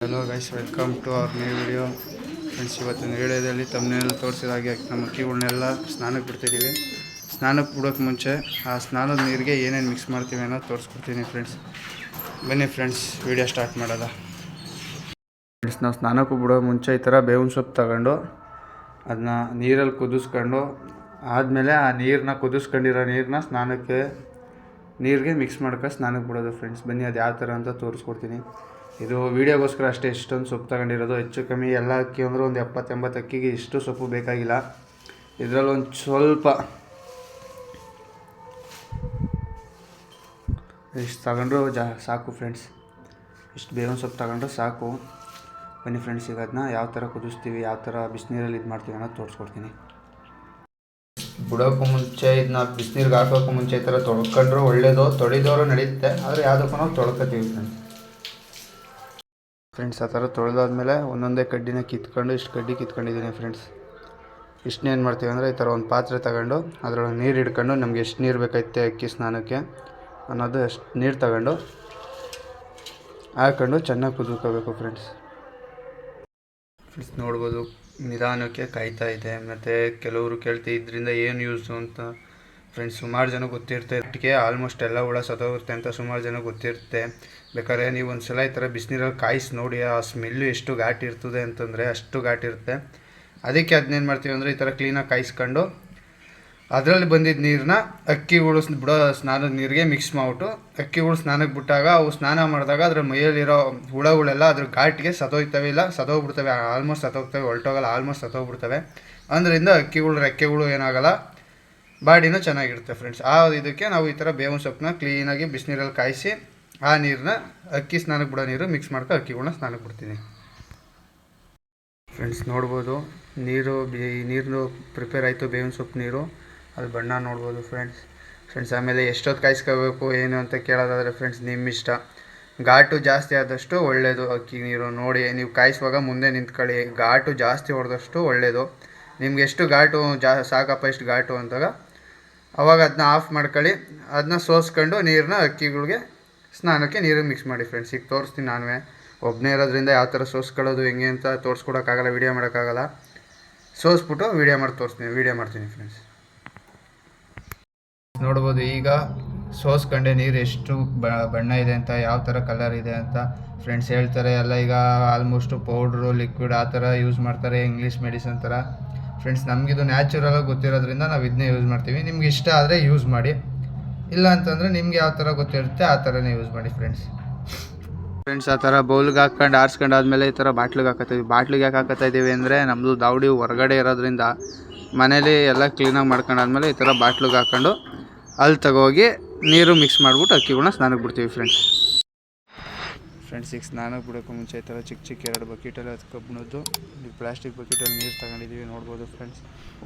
Hello guys welcome to our new video friends ಇವತ್ತಿನ ವಿಡಿಯೋದಲ್ಲಿ ತಮ್ಮನೆಲ್ಲ ತೋರಿಸಿದ ಹಾಗೆ ನಮ್ಮ ಅಕ್ಕಿಗಳನ್ನೆಲ್ಲ ಸ್ನಾನಕ್ಕೆ ಬಿಡ್ತಿದ್ದೀವಿ. ಸ್ನಾನಕ್ಕೆ ಬಿಡೋಕ್ಕೆ ಮುಂಚೆ ಆ ಸ್ನಾನದ ನೀರಿಗೆ ಏನೇನು ಮಿಕ್ಸ್ ಮಾಡ್ತೀವಿ ಅನ್ನೋದು ತೋರಿಸ್ಕೊಡ್ತೀನಿ ಫ್ರೆಂಡ್ಸ್ ಬನ್ನಿ ಫ್ರೆಂಡ್ಸ್ ವಿಡಿಯೋ ಸ್ಟಾರ್ಟ್ ಮಾಡೋದ ಫ್ರೆಂಡ್ಸ್ ನಾವು ಸ್ನಾನಕ್ಕೂ ಬಿಡೋ ಮುಂಚೆ ಈ ಥರ ಬೇವಿನ ಸೊಪ್ಪು ತಗೊಂಡು ಅದನ್ನ ನೀರಲ್ಲಿ ಕುದಿಸ್ಕೊಂಡು ಆದಮೇಲೆ ಆ ನೀರನ್ನ ಕುದಿಸ್ಕೊಂಡಿರೋ ನೀರನ್ನ ಸ್ನಾನಕ್ಕೆ ನೀರಿಗೆ ಮಿಕ್ಸ್ ಮಾಡ್ಕೊಂಡು ಸ್ನಾನಕ್ಕೆ ಬಿಡೋದು ಫ್ರೆಂಡ್ಸ್ ಬನ್ನಿ ಅದು ಯಾವ ಥರ ಅಂತ ತೋರಿಸ್ಕೊಡ್ತೀನಿ. ಇದು ವೀಡಿಯೋಗೋಸ್ಕರ ಅಷ್ಟೇ, ಇಷ್ಟೊಂದು ಸೊಪ್ಪು ತಗೊಂಡಿರೋದು. ಹೆಚ್ಚು ಕಮ್ಮಿ ಎಲ್ಲ ಅಕ್ಕಿ ಅಂದರೂ ಒಂದು ಎಪ್ಪತ್ತೆಂಬತ್ತು ಅಕ್ಕಿಗೆ ಇಷ್ಟು ಸೊಪ್ಪು ಬೇಕಾಗಿಲ್ಲ. ಇದರಲ್ಲಿ ಒಂದು ಸ್ವಲ್ಪ ಇಷ್ಟು ತಗೊಂಡ್ರು ಜಾ, ಸಾಕು ಫ್ರೆಂಡ್ಸ್ ಇಷ್ಟು ಬೇವಿನ ಸೊಪ್ಪು ತಗೊಂಡ್ರೆ ಸಾಕು. ಬನ್ನಿ ಫ್ರೆಂಡ್ಸ್ ಈಗ ಅದನ್ನ ಯಾವ ಥರ ಕುದಿಸ್ತೀವಿ, ಯಾವ ಥರ ಬಿಸಿನೀರಲ್ಲಿ ಇದು ಮಾಡ್ತೀವಿ ಅನ್ನೋದು ತೋರಿಸ್ಕೊಡ್ತೀನಿ. ಬಿಡೋಕ್ಕೂ ಮುಂಚೆ ಇದನ್ನ ಬಿಸಿನೀರಿಗೆ ಹಾಕೋಕ್ಕೂ ಮುಂಚೆ ಈ ಥರ ತೊಳ್ಕೊಂಡ್ರೆ ಒಳ್ಳೇದು, ತೊಳಿದವರು ನಡೆಯುತ್ತೆ, ಆದರೆ ಯಾವುದಕ್ಕೂ ನಾವು ತೊಳ್ಕೊತೀವಿ ಫ್ರೆಂಡ್ಸ್ ಫ್ರೆಂಡ್ಸ್ ಆ ಥರ ತೊಳೆದಾದ್ಮೇಲೆ ಒಂದೊಂದೇ ಕಡ್ಡಿನ ಕಿತ್ಕೊಂಡು ಇಷ್ಟು ಕಡ್ಡಿ ಕಿತ್ಕೊಂಡಿದ್ದೀನಿ ಫ್ರೆಂಡ್ಸ್ ಇಷ್ಟನ್ನೇನು ಮಾಡ್ತೀವಿ ಅಂದರೆ ಈ ಥರ ಒಂದು ಪಾತ್ರೆ ತಗೊಂಡು ಅದರೊಳಗೆ ನೀರು ಹಿಡ್ಕೊಂಡು ನಮ್ಗೆ ಎಷ್ಟು ನೀರು ಬೇಕೈತೆ ಅಕ್ಕಿ ಸ್ನಾನಕ್ಕೆ ಅನ್ನೋದು ಎಷ್ಟು ನೀರು ತಗೊಂಡು ಹಾಕೊಂಡು ಚೆನ್ನಾಗಿ ಕುದಿಸ್ಕೋಬೇಕು ಫ್ರೆಂಡ್ಸ್ ಫ್ರೆಂಡ್ಸ್ ನೋಡ್ಬೋದು ನಿಧಾನಕ್ಕೆ ಕಾಯ್ತಾ ಇದೆ. ಮತ್ತು ಕೆಲವರು ಕೇಳ್ತಿ ಇದರಿಂದ ಏನು ಯೂಸು ಅಂತ ಫ್ರೆಂಡ್ಸ್ ಸುಮಾರು ಜನ ಗೊತ್ತಿರುತ್ತೆ. ಅಟ್ಟಿಗೆ ಆಲ್ಮೋಸ್ಟ್ ಎಲ್ಲ ಹುಳ ಸತ್ತೋಗುತ್ತೆ ಅಂತ ಸುಮಾರು ಜನ ಗೊತ್ತಿರುತ್ತೆ. ಬೇಕಾದ್ರೆ ನೀವು ಒಂದು ಸಲ ಈ ಥರ ಬಿಸಿನೀರಲ್ಲಿ ಕಾಯಿಸಿ ನೋಡಿ, ಆ ಸ್ಮೆಲ್ಲು ಎಷ್ಟು ಘಾಟ್ ಇರ್ತದೆ ಅಂತಂದರೆ ಅಷ್ಟು ಘಾಟ್ ಇರುತ್ತೆ. ಅದಕ್ಕೆ ಅದನ್ನೇನು ಮಾಡ್ತೀವಿ ಅಂದರೆ ಈ ಥರ ಕ್ಲೀನಾಗಿ ಕಾಯಿಸ್ಕೊಂಡು ಅದರಲ್ಲಿ ಬಂದಿದ್ದ ನೀರನ್ನ ಅಕ್ಕಿಗಳು ಬಿಡೋ ಸ್ನಾನದ ನೀರಿಗೆ ಮಿಕ್ಸ್ ಮಾಡಿಬಿಟ್ಟು ಅಕ್ಕಿಗಳು ಸ್ನಾನಕ್ಕೆ ಬಿಟ್ಟಾಗ ಅವು ಸ್ನಾನ ಮಾಡಿದಾಗ ಅದ್ರ ಮೈಯಲ್ಲಿರೋ ಹುಳಗಳೆಲ್ಲ ಅದ್ರ ಘಾಟಿಗೆ ಸತೋಗ್ತವೆ ಇಲ್ಲ ಸತೋಗ್ಬಿಡ್ತವೆ ಆಲ್ಮೋಸ್ಟ್ ಸತೋಗ್ತವೆ ಹೊಲ್ಟೋಗಲ್ಲ ಆಲ್ಮೋಸ್ಟ್ ಸತೋಗ್ಬಿಡ್ತವೆ ಅದರಿಂದ ಅಕ್ಕಿಗಳು ರೆಕ್ಕೆಗಳು ಏನಾಗಲ್ಲ. ಬಾಡಿನೂ ಚೆನ್ನಾಗಿರುತ್ತೆ ಫ್ರೆಂಡ್ಸ್ ಆ ಇದಕ್ಕೆ ನಾವು ಈ ಥರ ಬೇವಿನ ಸೊಪ್ಪನ್ನ ಕ್ಲೀನಾಗಿ ಬಿಸಿನೀರಲ್ಲಿ ಕಾಯಿಸಿ, ಆ ನೀರನ್ನ ಅಕ್ಕಿ ಸ್ನಾನಕ್ಕೆ ಬಿಡೋ ನೀರು ಮಿಕ್ಸ್ ಮಾಡ್ಕೊ ಅಕ್ಕಿಗಳನ್ನ ಸ್ನಾನಕ್ಕೆ ಬಿಡ್ತೀನಿ. ಫ್ರೆಂಡ್ಸ್ ನೋಡ್ಬೋದು, ನೀರು ಬಿ ನೀರು ಪ್ರಿಪೇರ್ ಆಯಿತು ಬೇವಿನ ಸೊಪ್ಪು ನೀರು. ಅದು ಬಣ್ಣ ನೋಡ್ಬೋದು ಫ್ರೆಂಡ್ಸ್ ಫ್ರೆಂಡ್ಸ್ ಆಮೇಲೆ ಎಷ್ಟೊತ್ತು ಕಾಯಿಸ್ಕೋಬೇಕು, ಏನು ಅಂತ ಕೇಳೋದಾದರೆ ಫ್ರೆಂಡ್ಸ್ ನಿಮ್ಮ ಇಷ್ಟ ಘಾಟು ಜಾಸ್ತಿ ಆದಷ್ಟು ಒಳ್ಳೆಯದು ಅಕ್ಕಿ ನೀರು. ನೋಡಿ, ನೀವು ಕಾಯಿಸುವಾಗ ಮುಂದೆ ನಿಂತ್ಕೊಳ್ಳಿ. ಘಾಟು ಜಾಸ್ತಿ ಹೊಡೆದಷ್ಟು ಒಳ್ಳೆಯದು ನಿಮ್ಗೆ ಎಷ್ಟು ಘಾಟು, ಜಾ, ಸಾಕಪ್ಪ, ಎಷ್ಟು ಘಾಟು ಅಂದಾಗ ಅವಾಗ ಅದನ್ನ ಆಫ್ ಮಾಡ್ಕೊಳ್ಳಿ. ಅದನ್ನ ಸೋಸ್ಕೊಂಡು ನೀರನ್ನ ಅಕ್ಕಿಗಳಿಗೆ ಸ್ನಾನಕ್ಕೆ ನೀರಿಗೆ ಮಿಕ್ಸ್ ಮಾಡಿ ಫ್ರೆಂಡ್ಸ್ ಈಗ ತೋರಿಸ್ತೀನಿ ನಾನೇ ಒಬ್ಬನೇ ಇರೋದ್ರಿಂದ ಯಾವ ಥರ ಸೋಸ್ಕೊಳ್ಳೋದು, ಹೆಂಗೆ ಅಂತ ತೋರಿಸ್ಕೊಡೋಕ್ಕಾಗಲ್ಲ ವೀಡಿಯೋ ಮಾಡೋಕ್ಕಾಗಲ್ಲ. ಸೋಸ್ಬಿಟ್ಟು ವೀಡಿಯೋ ಮಾಡಿ ತೋರಿಸ್ತೀನಿ ವೀಡಿಯೋ ಮಾಡ್ತೀನಿ ಫ್ರೆಂಡ್ಸ್ ನೋಡ್ಬೋದು ಈಗ ಸೋಸ್ಕೊಂಡೆ ನೀರು ಎಷ್ಟು ಬಣ್ಣ ಇದೆ ಅಂತ, ಯಾವ ಥರ ಕಲರ್ ಇದೆ ಅಂತ ಫ್ರೆಂಡ್ಸ್ ಹೇಳ್ತಾರೆ. ಎಲ್ಲ ಈಗ ಆಲ್ಮೋಸ್ಟು ಪೌಡ್ರು ಲಿಕ್ವಿಡ್ ಆ ಥರ ಯೂಸ್ ಮಾಡ್ತಾರೆ ಇಂಗ್ಲೀಷ್ ಮೆಡಿಸನ್ ಥರ. ಫ್ರೆಂಡ್ಸ್ ನಮಗಿದು ನ್ಯಾಚುರಲಾಗಿ ಗೊತ್ತಿರೋದ್ರಿಂದ ನಾವು ಇದನ್ನೇ ಯೂಸ್ ಮಾಡ್ತೀವಿ. ನಿಮ್ಗೆ ಇಷ್ಟ ಆದರೆ ಯೂಸ್ ಮಾಡಿ. ಇಲ್ಲ ಅಂತಂದರೆ ನಿಮ್ಗೆ ಯಾವ ಥರ ಗೊತ್ತಿರುತ್ತೆ ಆ ಥರನೇ ಯೂಸ್ ಮಾಡಿ ಫ್ರೆಂಡ್ಸ್ ಫ್ರೆಂಡ್ಸ್ ಆ ಥರ ಬೌಲ್ಗೆ ಹಾಕ್ಕೊಂಡು, ಆರಿಸ್ಕೊಂಡು ಆದಮೇಲೆ ಈ ಥರ ಬಾಟ್ಲಿಗೆ ಹಾಕತ್ತೀವಿ. ಬಾಟ್ಲಿಗೆ ಯಾಕೆ ಹಾಕತ್ತಾ ಇದ್ದೀವಿ ಅಂದರೆ ನಮ್ಮದು ದಾವಡಿ ಹೊರಗಡೆ ಇರೋದ್ರಿಂದ ಮನೇಲಿ ಎಲ್ಲ ಕ್ಲೀನಾಗಿ ಮಾಡ್ಕೊಂಡಾದ್ಮೇಲೆ ಈ ಥರ ಬಾಟ್ಲಿಗೆ ಹಾಕ್ಕೊಂಡು ಅಲ್ಲಿ ತಗೋಗಿ ನೀರು ಮಿಕ್ಸ್ ಮಾಡಿಬಿಟ್ಟು ಅಕ್ಕಿಗಳನ್ನ ಸ್ನಾನಕ್ಕೆ ಬಿಡ್ತೀವಿ ಫ್ರೆಂಡ್ಸ್ ಫ್ರೆಂಡ್ಸ್ ಈಗ ಸ್ನಾನಕ್ಕೆ ಬಿಡೋಕ್ಕೂ ಮುಂಚೆ ಈ ಥರ ಚಿಕ್ಕ ಚಿಕ್ಕ ಎರಡು ಬಕೆಟಲ್ಲಿ ಹತ್ಕೊಬಿಡೋದು. ಈ ಪ್ಲಾಸ್ಟಿಕ್ ಬಕೆಟಲ್ಲಿ ನೀರು ತಗೊಂಡಿದ್ದೀವಿ, ನೋಡ್ಬೋದು ಫ್ರೆಂಡ್ಸ್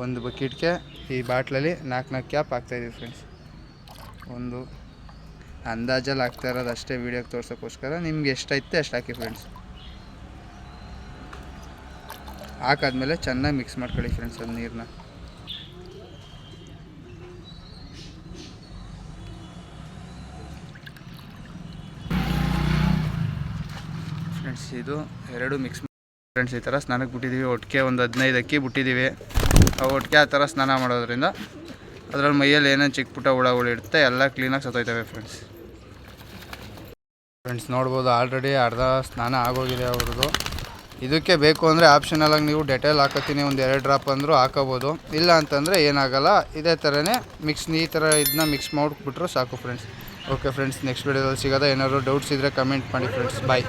ಒಂದು ಬಕೆಟ್ಗೆ ಈ ಬಾಟ್ಲಲ್ಲಿ ನಾಲ್ಕು ನಾಲ್ಕು ಕ್ಯಾಪ್ ಹಾಕ್ತಾಯಿದ್ದೀವಿ ಫ್ರೆಂಡ್ಸ್ ಒಂದು ಅಂದಾಜಲ್ಲಿ ಹಾಕ್ತಾ ಇರೋದು ಅಷ್ಟೇ ವೀಡಿಯೋಗೆ ತೋರ್ಸೋಕ್ಕೋಸ್ಕರ. ನಿಮ್ಗೆ ಎಷ್ಟೈತೆ ಅಷ್ಟು ಹಾಕಿ ಫ್ರೆಂಡ್ಸ್ ಹಾಕಾದ್ಮೇಲೆ ಚೆನ್ನಾಗಿ ಮಿಕ್ಸ್ ಮಾಡ್ಕೊಳ್ಳಿ ಫ್ರೆಂಡ್ಸ್ ಅದು ನೀರನ್ನ ಫ್ರೆಂಡ್ಸ್, ಇದು ಎರಡು ಮಿಕ್ಸ್ ಫ್ರೆಂಡ್ಸ್, ಈ ಥರ ಸ್ನಾನಕ್ಕೆ ಬಿಟ್ಟಿದ್ದೀವಿ. ಒಟ್ಟಿಗೆ ಒಂದು ಹದಿನೈದು ಅಕ್ಕಿ ಬಿಟ್ಟಿದ್ದೀವಿ. ಆ ಒಟ್ಟಿಗೆ ಆ ಥರ ಸ್ನಾನ ಮಾಡೋದ್ರಿಂದ ಅದರಲ್ಲಿ ಮೈಯಲ್ಲಿ ಏನೇನು ಚಿಕ್ಕ ಪುಟ್ಟ ಹುಳಗಳು ಇರುತ್ತೆ, ಎಲ್ಲ ಕ್ಲೀನಾಗಿ ಸತ್ತೋಯ್ತವೆ ಫ್ರೆಂಡ್ಸ್. ಫ್ರೆಂಡ್ಸ್, ನೋಡ್ಬೋದು ಆಲ್ರೆಡಿ ಅರ್ಧ ಸ್ನಾನ ಆಗೋಗಿದೆ ಅವ್ರದ್ದು. ಇದಕ್ಕೆ ಬೇಕು ಅಂದರೆ ಆಪ್ಷನಲ್ಲಾಗಿ ನೀವು ಡೆಟೇಲ್ ಹಾಕೋತೀನಿ ಒಂದು ಎರಡು ಡ್ರಾಪ್ ಅಂದರೂ ಹಾಕೋಬೋದು. ಇಲ್ಲ ಅಂತಂದರೆ ಏನಾಗಲ್ಲ, ಇದೇ ಥರನೇ ಮಿಕ್ಸ್ ಈ ಥರ ಇದನ್ನ ಮಿಕ್ಸ್ ಮಾಡಿಬಿಟ್ರು ಸಾಕು ಫ್ರೆಂಡ್ಸ್ ಓಕೆ ಫ್ರೆಂಡ್ಸ್ ನೆಕ್ಸ್ಟ್ ವೀಡಿಯೋದಲ್ಲಿ ಸಿಗೋದ ಏನಾದರೂ ಡೌಟ್ಸ್ ಇದ್ದರೆ ಕಮೆಂಟ್ ಮಾಡಿ ಫ್ರೆಂಡ್ಸ್ ಬಾಯ್